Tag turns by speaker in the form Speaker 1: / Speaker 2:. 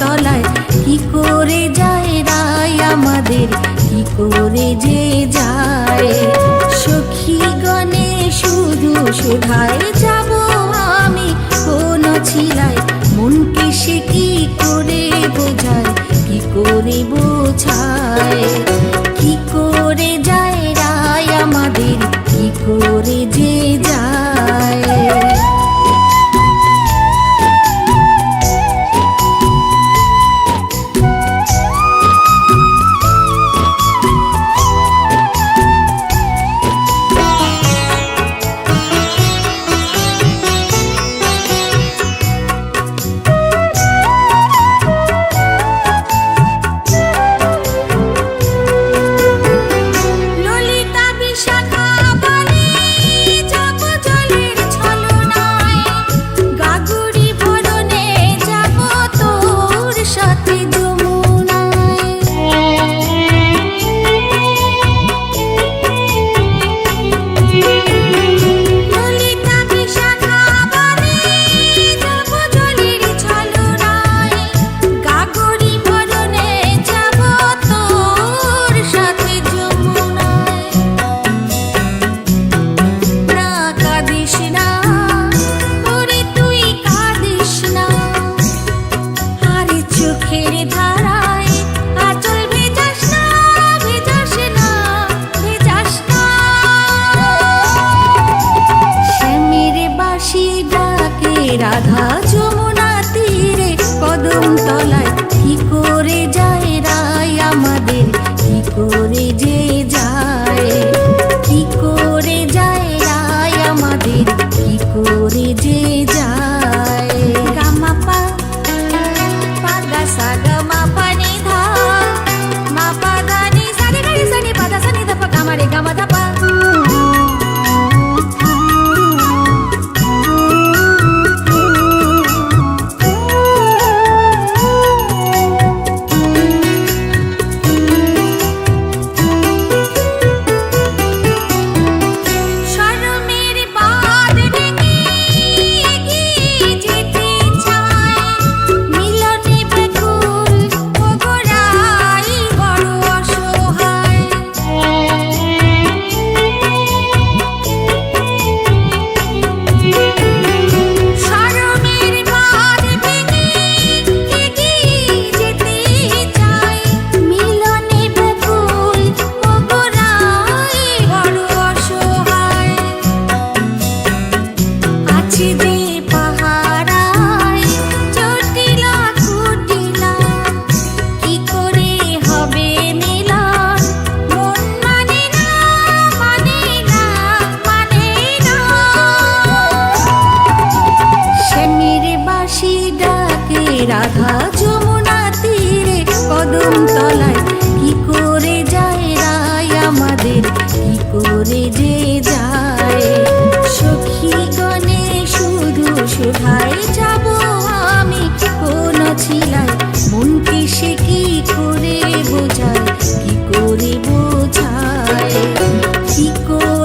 Speaker 1: তলায়। কি করে যায় রায় আমাদের? কি করে যে যায়? সখী গণে শুধু সুধায় রাধা, যমুনা তীরে কদম তলায় কি করে যায় রায় আমাদের? কি করে যে যায়? কি করে যায় রায় আমাদের? কি করে যে যায়? কদম তলায়, কি করে যায় রায় আমাদের? কি করে যে যায়? সখী গণে শুধু শুধায় যাব আমি কোন ছিলায়? মনকে সে কি করে বোঝায়? কি করে বোঝায়? কি করে